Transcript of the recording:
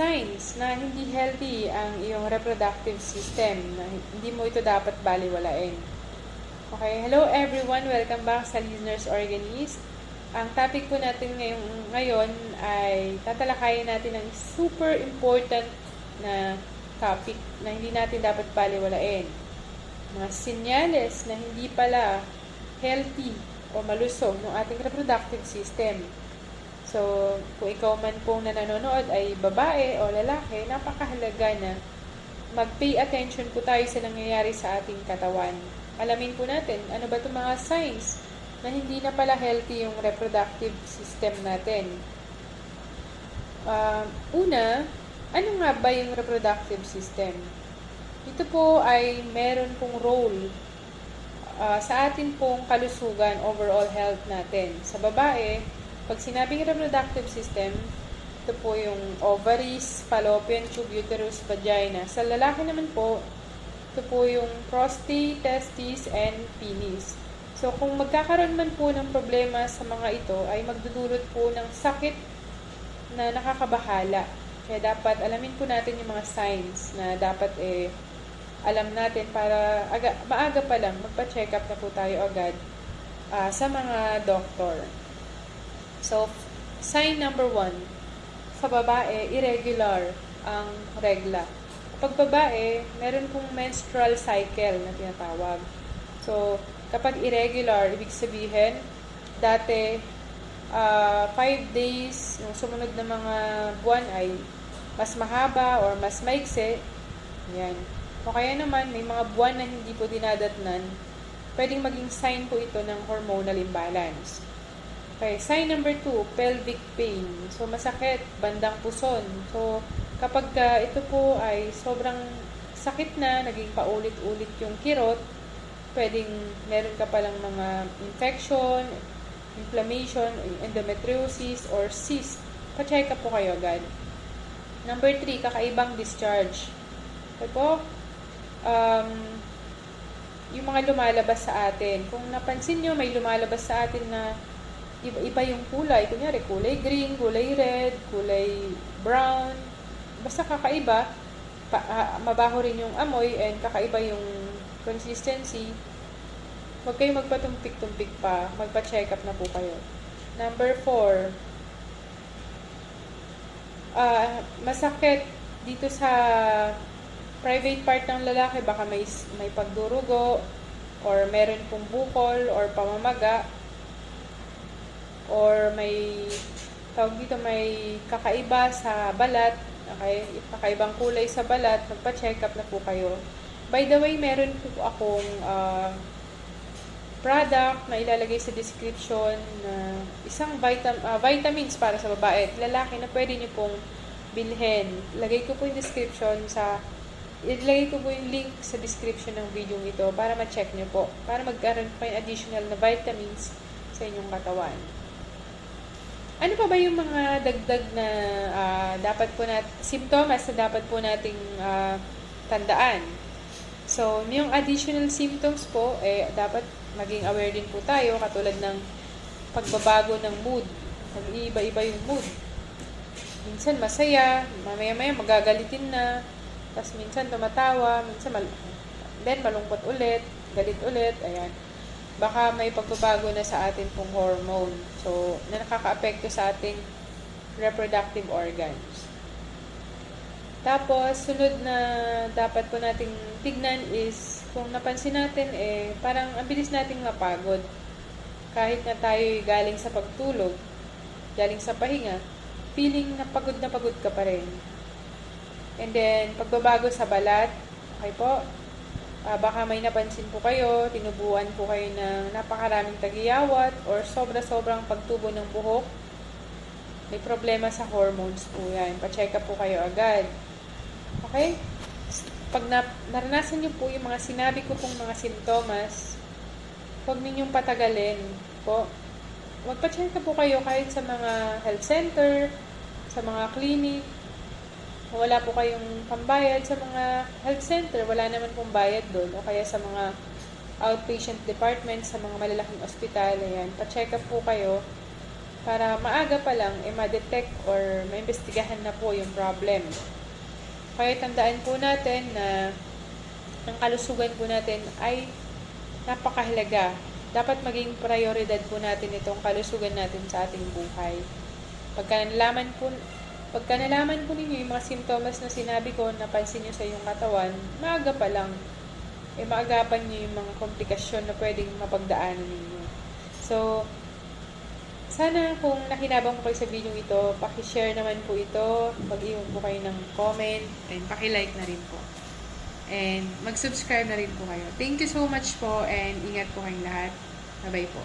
signs na hindi healthy ang iyong reproductive system, na hindi mo ito dapat baliwalain. Okay, hello everyone, welcome back sa Listeners Organist. Ang topic po natin ngayon, ngayon ay tatalakayin natin ang super important na topic na hindi natin dapat baliwalain. Mga sinyales na hindi pala healthy o malusog ng ating reproductive system. So, kung ikaw man pong nanonood ay babae o lalaki, napakahalaga na mag-pay attention po tayo sa nangyayari sa ating katawan. Alamin po natin, ano ba itong mga signs na hindi na pala healthy yung reproductive system natin. Uh, una, ano nga ba yung reproductive system? Ito po ay meron pong role uh, sa atin pong kalusugan, overall health natin. Sa babae, pag sinabing reproductive system, ito po yung ovaries, fallopian tube, uterus, vagina. Sa lalaki naman po, ito po yung prostate, testes, and penis. So, kung magkakaroon man po ng problema sa mga ito, ay magdudulot po ng sakit na nakakabahala. Kaya dapat alamin po natin yung mga signs na dapat eh alam natin para aga, maaga pa lang magpa-check up na po tayo agad uh, sa mga doktor. So, sign number one, sa babae, irregular ang regla. Kapag babae, meron pong menstrual cycle na tinatawag. So, kapag irregular, ibig sabihin, dati, 5 uh, days, yung sumunod na mga buwan ay mas mahaba or mas maikse. Yan. O kaya naman, may mga buwan na hindi po dinadatnan, pwedeng maging sign po ito ng hormonal imbalance. Okay, sign number two, pelvic pain. So, masakit, bandang puson. So, kapag uh, ito po ay sobrang sakit na, naging paulit-ulit yung kirot, pwedeng meron ka palang mga infection, inflammation, endometriosis, or cyst. Pa-check up po kayo agad. Number three, kakaibang discharge. Okay po, um, yung mga lumalabas sa atin. Kung napansin nyo, may lumalabas sa atin na iba-iba yung kulay. Kunyari, kulay green, kulay red, kulay brown. Basta kakaiba. Pa, uh, mabaho rin yung amoy and kakaiba yung consistency. Huwag kayong magpatumpik-tumpik pa. Magpa-check up na po kayo. Number four, uh, masakit dito sa private part ng lalaki. Baka may, may pagdurugo or meron pong bukol or pamamaga or may tawag dito may kakaiba sa balat, okay, kakaibang kulay sa balat, magpa-check up na po kayo. By the way, meron po akong uh, product na ilalagay sa description na isang vitam uh, vitamins para sa babae at lalaki na pwede niyo pong bilhin. Lagay ko po yung description sa ilagay ko po yung link sa description ng video ito para ma-check nyo po. Para magkaroon pa yung additional na vitamins sa inyong katawan. Ano pa ba yung mga dagdag na uh, dapat po nat simptomas na dapat po nating uh, tandaan? So, yung additional symptoms po, eh, dapat maging aware din po tayo katulad ng pagbabago ng mood. Nag-iiba-iba yung mood. Minsan masaya, mamaya-maya magagalitin na, tapos minsan tumatawa, minsan mal then malungkot ulit, galit ulit, ayan baka may pagbabago na sa atin pong hormone. So, na nakaka-apekto sa ating reproductive organs. Tapos, sunod na dapat po nating tignan is, kung napansin natin, eh, parang ang bilis nating mapagod. Kahit na tayo galing sa pagtulog, galing sa pahinga, feeling na pagod na pagod ka pa rin. And then, pagbabago sa balat, okay po, Uh, baka may napansin po kayo, tinubuan po kayo ng napakaraming tagiyawat or sobra-sobrang pagtubo ng buhok. May problema sa hormones po yan. Pa-check up po kayo agad. Okay? Pag na, naranasan niyo po yung mga sinabi ko pong mga sintomas, huwag ninyong patagalin po. Magpa-check up po kayo kahit sa mga health center, sa mga clinic, wala po kayong pambayad sa mga health center, wala naman pong bayad doon. O kaya sa mga outpatient department, sa mga malalaking ospital, ayan, pa-check up po kayo para maaga pa lang eh, ma-detect or maimbestigahan na po yung problem. Kaya tandaan po natin na ang kalusugan po natin ay napakahalaga. Dapat maging prioridad po natin itong kalusugan natin sa ating buhay. Pagka nalaman po, pagka nalaman po ninyo yung mga simptomas na sinabi ko, napansin nyo sa iyong katawan, maaga pa lang, eh maagapan nyo yung mga komplikasyon na pwedeng mapagdaanan ninyo. So, sana kung nakinabang po kayo sa video ito, pakishare naman po ito, mag-iwan po kayo ng comment, and pakilike na rin po. And mag-subscribe na rin po kayo. Thank you so much po and ingat po kayong lahat. Bye-bye po.